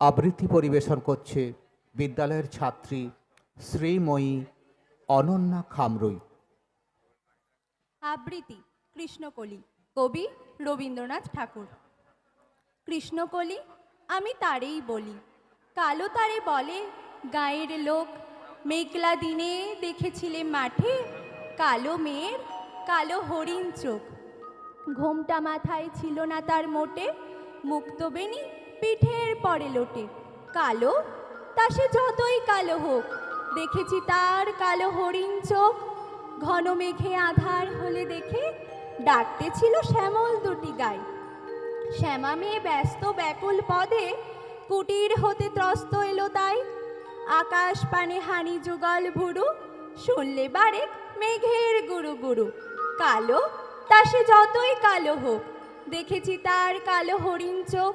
আবৃত্তি পরিবেশন করছে বিদ্যালয়ের ছাত্রী শ্রীময়ী অনন্যা খামরুই। আবৃত্তি, কৃষ্ণকলি, কবি রবীন্দ্রনাথ ঠাকুর। কৃষ্ণকলি, আমি তারেই বলি। কালো তারে বলে, গায়ের লোক, মেঘলা দিনে দেখেছিলে মাঠে কালো মেয়ের কালো হরিণ চোখ। ঘোমটা মাথায় ছিল না তার মোটে, মুক্তবেণী পিঠের পরে লোটে। কালো? তা সে যতই কালো হোক। দেখেছি তার কালো হরিণ চোখ। ঘন মেঘে আধার হলে দেখে ডাকতে ছিল শ্যামল দুটি গাই। শ্যামা মেয়ে ব্যস্ত ব্যাকুল পদে কুটির হতে ত্রস্ত এলো তাই। আকাশ পানে হানি যুগল ভুরু, শুনলে বারেক মেঘের গুরু গুরু। কালো? তা সে যতই কালো হোক। দেখেছি তার কালো হরিণ চোখ।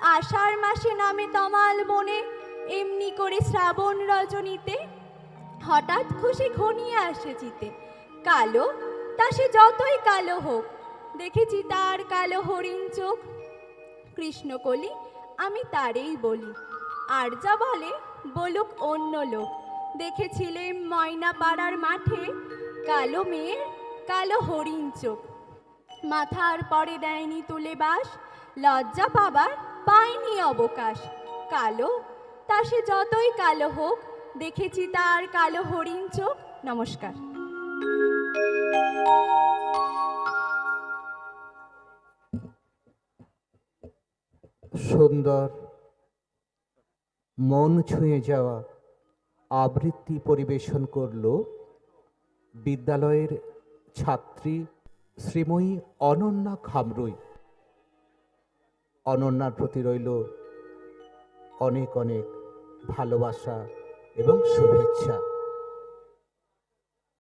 আষাঢ় মাসে নামে তমাল বনে, এমনি করে শ্রাবণ রজনীতে। হঠাৎ খুশি ঘনিয়ে আসে চিতে কালো? তা সে যতই কালো হোক, দেখেছি তার কালো হরিণ চোখ। কৃষ্ণকলি, আমি তারেই বলি। আর যা বলে, বলুক অন্য লোক। দেখেছিলেন ময়না পাড়ার মাঠে কালো মেয়ের কালো হরিণ চোখ। মাথার পরে দেয়নি তুলে বাস, লজ্জা পাবার পায়নি অবকাশ। কালো? তা সে যতই কালো হোক, দেখেছি তার কালো হরিণ চোখ। নমস্কার। সুন্দর, মন ছুঁয়ে যাওয়া আবৃত্তি পরিবেশন করল বিদ্যালয়ের ছাত্রী শ্রীময়ী অনন্যা খামরুই। অনন্যার প্রতি রইল অনেক অনেক ভালোবাসা এবং শুভেচ্ছা।